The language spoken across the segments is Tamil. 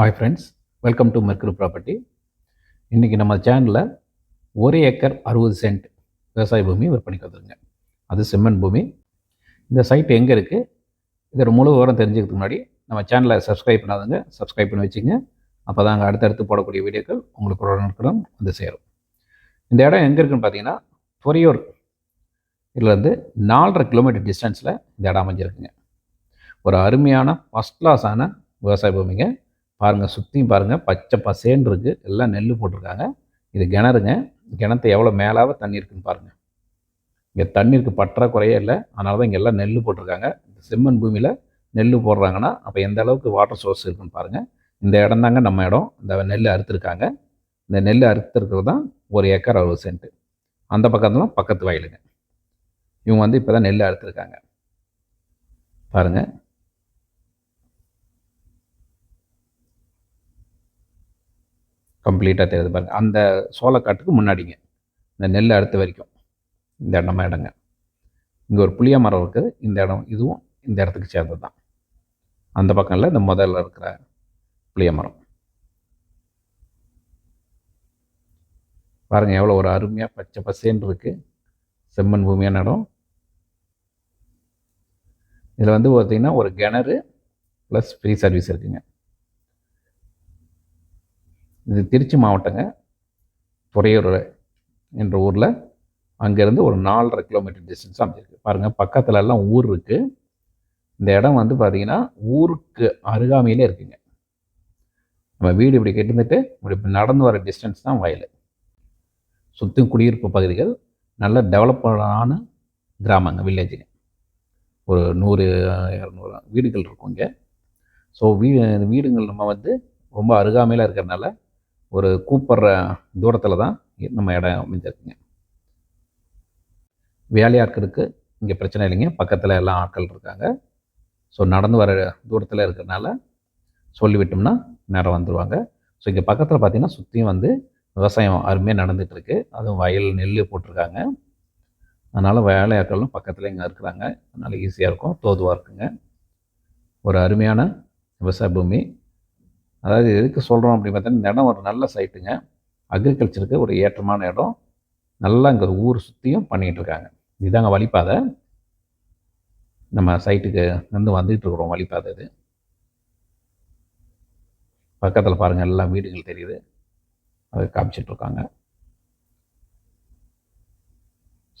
ஹாய் ஃப்ரெண்ட்ஸ் வெல்கம் டு மெர்க்குரு ப்ராப்பர்ட்டி இன்றைக்கி நம்ம சேனலில் ஒரு ஏக்கர் அறுபது சென்ட் விவசாய பூமி விற்பனைக்கு வந்துருங்க அது செம்மண் பூமி. இந்த சைட் எங்கே இருக்குது இதோட முழு விவரம் தெரிஞ்சுக்கிறதுக்கு முன்னாடி நம்ம சேனலை சப்ஸ்கிரைப் பண்ணாதுங்க சப்ஸ்கிரைப் பண்ணி வச்சுங்க. அப்போ தான் அங்கே அடுத்தடுத்து போடக்கூடிய வீடியோக்கள் உங்களுக்கு உடனுக்குடன் வந்து சேரும். இந்த இடம் எங்கே இருக்குன்னு பார்த்தீங்கன்னா பொரியூர் இதுலேருந்து நாலரை கிலோமீட்டர் டிஸ்டன்ஸில் இந்த இடம் அமைஞ்சிருக்குங்க. ஒரு அருமையான ஃபஸ்ட் கிளாஸான விவசாய பூமிங்க. பாருங்கள் சுற்றியும் பாருங்கள் பச்சை பசேன்னு இருக்குது எல்லாம் நெல் போட்டிருக்காங்க. இது கிணறுங்க. கிணத்து எவ்வளோ மேலாக தண்ணி இருக்குன்னு பாருங்கள் இங்கே தண்ணீருக்கு பற்றாக்குறையே இல்லை. அதனால தான் இங்கே எல்லாம் நெல் போட்டிருக்காங்க. இந்த செம்மண் பூமியில் நெல் போடுறாங்கன்னா அப்போ எந்த அளவுக்கு வாட்டர் சோர்ஸ் இருக்குன்னு பாருங்கள் இந்த இடம் தாங்க நம்ம இடம். இந்த நெல் அறுத்துருக்காங்க. இந்த நெல் அறுத்துருக்கிறது தான் ஒரு ஏக்கர் அறுபது சென்ட்டு அந்த பக்கத்துலாம் பக்கத்து வயலுங்க. இவங்க வந்து இப்போ தான் நெல் அறுத்துருக்காங்க. பாருங்கள் கம்ப்ளீட்டாக தெரியுது பாருங்கள் அந்த சோளக்காட்டுக்கு முன்னாடிங்க. இந்த நெல் அடுத்த வரைக்கும். இந்த இடமா இடங்க இங்கே ஒரு புளிய மரம் இருக்குது. இந்த இடம் இதுவும் இந்த இடத்துக்கு சேர்ந்தது தான் அந்த பக்கம்ல இந்த முதல்ல இருக்கிற புளிய மரம். பாருங்கள் எவ்வளோ ஒரு அருமையாக பச்சை பசேன்னு இருக்குது செம்மண் பூமியான இடம். இதில் வந்து பார்த்திங்கன்னா ஒரு கிணறு ப்ளஸ் ஃப்ரீ சர்வீஸ் இருக்குங்க. இது திருச்சி மாவட்டங்க. துறையூர் என்ற ஊரில் அங்கேருந்து ஒரு நாலரை கிலோமீட்டர் டிஸ்டன்ஸ் அமைஞ்சிருக்கு. பாருங்கள் பக்கத்துல எல்லாம் ஊர் இருக்குது இந்த இடம் வந்து பார்த்திங்கன்னா ஊருக்கு அருகாமையிலே இருக்குங்க. நம்ம வீடு இப்படி கெட்டுந்துட்டு இப்படி நடந்து வர டிஸ்டன்ஸ் தான் வயல். சுற்றும் குடியிருப்பு பகுதிகள் நல்ல டெவலப்பான கிராமங்க வில்லேஜுங்க ஒரு நூறு இரநூறு வீடுகள் இருக்கும் இங்கே. ஸோ வீ வீடுகள் நம்ம வந்து ரொம்ப அருகாமையில் இருக்கிறனால ஒரு கூப்பிட்ற தூரத்தில் தான் நம்ம இடம் அமைஞ்சிருக்குங்க. வேலையாட்களுக்கு இங்கே பிரச்சனை இல்லைங்க. பக்கத்தில் எல்லாம் ஆட்கள் இருக்காங்க. ஸோ நடந்து வர தூரத்தில் இருக்கிறனால சொல்லிவிட்டோம்னா நேரம் வந்துடுவாங்க ஸோ இங்கே பக்கத்தில் பார்த்திங்கன்னா சுற்றியும் வந்து விவசாயம் அருமையாக நடந்துகிட்ருக்கு அதுவும் வயல் நெல் போட்டிருக்காங்க. அதனால் வேலையாட்களும் பக்கத்தில் இங்கே இருக்கிறாங்க. அதனால் ஈஸியாக இருக்கும். தோதுவாக இருக்குங்க. ஒரு அருமையான விவசாய பூமி. அதாவது எதுக்கு சொல்கிறோம் அப்படின்னு பார்த்தீங்கன்னா இந்த இடம் ஒரு நல்ல சைட்டுங்க அக்ரிகல்ச்சருக்கு ஒரு ஏற்றமான இடம். நல்லா இங்கே ஊர் சுற்றியும் பண்ணிகிட்டு இருக்காங்க. இதுதாங்க வழிப்பாதை நம்ம சைட்டுக்கு வந்து வந்துகிட்டு இருக்கிறோம் வழிப்பாதை இது. பக்கத்தில் பாருங்கள் எல்லாம் வீடுகள் தெரியுது. அதை காமிச்சிட்ருக்காங்க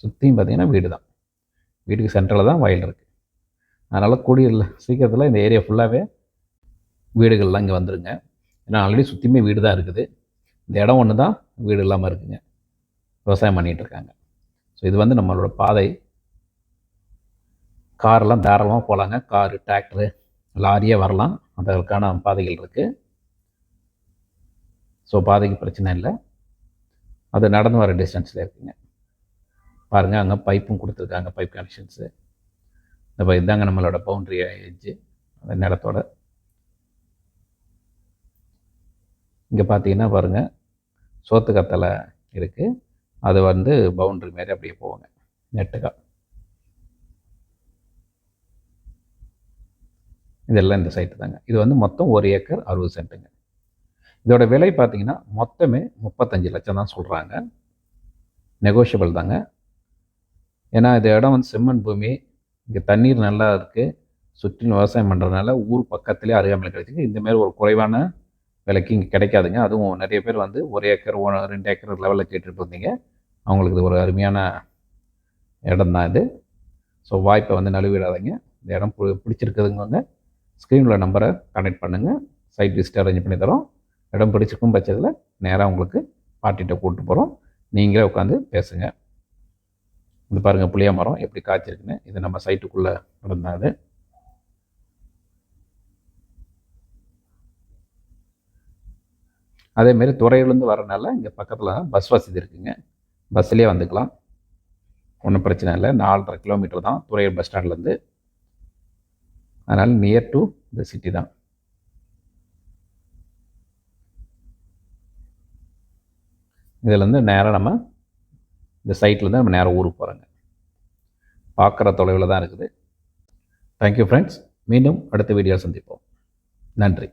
சுற்றியும் பார்த்தீங்கன்னா வீடு தான் வீட்டுக்கு சென்டரில் தான் வயல் இருக்குது அதனால் கூடிய சீக்கிரத்தில் இந்த ஏரியா ஃபுல்லாகவே வீடுகள்லாம் இங்கே வந்துடுங்க ஏன்னா ஆல்ரெடி சுற்றியுமே வீடு தான் இருக்குது. இந்த இடம் ஒன்று தான் வீடு இல்லாமல் இருக்குங்க. விவசாயம் பண்ணிகிட்ருக்காங்க ஸோ இது வந்து நம்மளோட பாதை. காரெல்லாம் தாராளமாக போகலாங்க காரு டிராக்டரு லாரியே வரலாம். அதற்கான பாதைகள் இருக்குது ஸோ பாதைக்கு பிரச்சனை இல்லை. அது நடந்து வர டிஸ்டன்ஸில் இருக்குங்க. பாருங்கள் அங்கே பைப்பும் கொடுத்துருக்காங்க பைப் கனெக்ஷன்ஸு இந்த இதாங்க நம்மளோட பவுண்ட்ரி எஜ்ஜு அந்த நிலத்தோட இங்கே பார்த்தீங்கன்னா பாருங்கள் சோத்து கத்தலை இருக்குது அது வந்து பவுண்ட்ரி மாரி அப்படியே போவாங்க நெட்டுக்கா இதெல்லாம் இந்த சைட்டு தாங்க. இது வந்து மொத்தம் ஒரு ஏக்கர் அறுபது சென்ட்டுங்க. இதோட விலை பார்த்தீங்கன்னா மொத்தமே முப்பத்தஞ்சு லட்சம் தான் சொல்கிறாங்க நெகோஷியபிள் தாங்க. ஏன்னா இது இடம் வந்து செம்மண் பூமி இங்கே தண்ணீர் நல்லா இருக்குது சுற்றிலும் விவசாயம் பண்ணுறதுனால ஊர் பக்கத்துலேயே அருகாமல் கிடைச்சிங்க இந்தமாரி ஒரு குறைவான விலைக்கு இங்கே கிடைக்காதுங்க. அதுவும் நிறைய பேர் வந்து ஒரு ஏக்கர் ஒன் ரெண்டு ஏக்கர் லெவலில் கேட்டுட்டு இருந்தீங்க அவங்களுக்கு இது ஒரு அருமையான இடம் தான் இது. ஸோ வாய்ப்பை வந்து நழுவிடாதீங்க. இந்த இடம் பிடிச்சிருக்குதுங்க ஸ்க்ரீனில் நம்பரை கனெக்ட் பண்ணுங்கள் சைட் விசிட் அரேஞ்ச் பண்ணி தரோம். இடம் பிடிச்சிருக்கும் பட்சத்தில் நேராக உங்களுக்கு பாட்டிகிட்ட கூப்பிட்டு போகிறோம் நீங்களே உட்காந்து பேசுங்க. இது பாருங்கள் புளிய மரம் எப்படி காய்ச்சிருக்குன்னு. இது நம்ம சைட்டுக்குள்ளே நடந்தாது. அதேமாரி துறையிலேருந்து வரனால இங்கே பக்கத்தில் பஸ் வசதி இருக்குங்க. பஸ்லேயே வந்துக்கலாம். ஒன்றும் பிரச்சனை இல்லை. நாலரை கிலோமீட்டர் தான் துறையூர் பஸ் ஸ்டாண்ட்லேருந்து அதனால் நியர் டு இந்த சிட்டி தான். இதிலேருந்து நேராக நம்ம இந்த சைட்லேருந்து நம்ம நேராக ஊருக்கு போகிறோங்க பார்க்குற தொலைவில் தான் இருக்குது. தேங்க்யூ ஃப்ரெண்ட்ஸ் மீண்டும் அடுத்த வீடியோ சந்திப்போம். நன்றி.